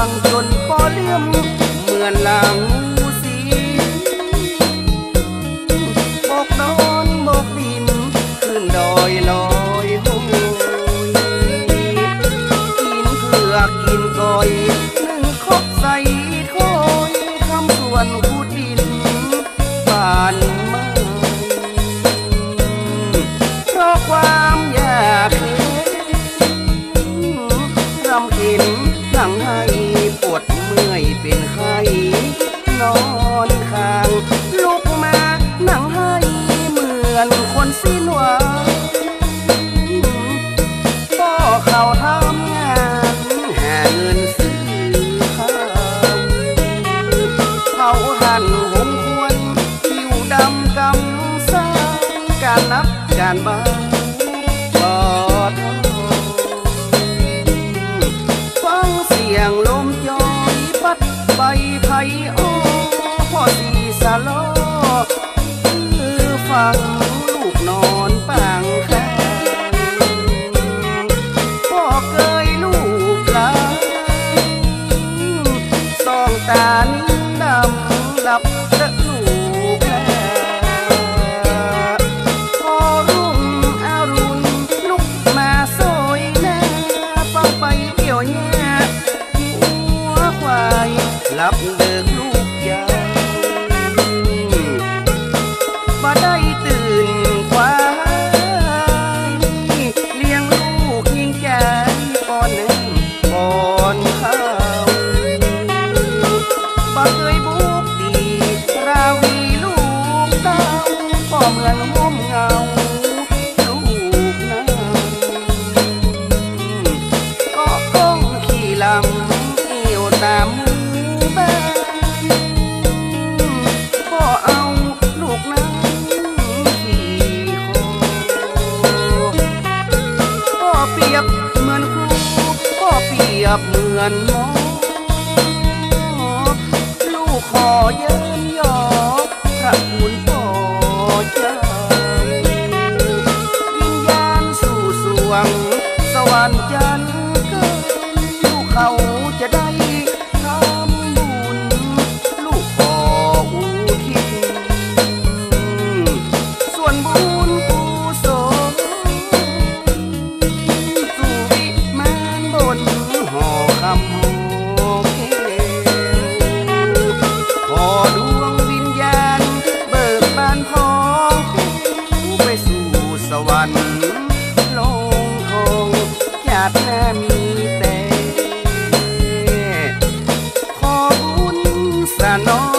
างจนพอเลี่อมเหมือนลางานบ้าลอดฟังเสียงลมจอยพัดใบไผ่โอ้อพอดีสะลอคือฟังลูกนอนปางแค่พ่อเคยลูกลาสองตา ลับเบิกลูกยางมาได้ตื่นควายเลี้ยงลูกยิ่งใจก่อนหนึ่งก่อนข้าวบ่เคยบุกดีราวีลูกเต้าพ่อเหมือนห่มเงา นหมอลูกขอเยินยอพระคุณพ่อเจ้าวิญญาณสู่สวง สวรรค์ใจ วรรลงคงจัดมีแต่ขอบุญสนอง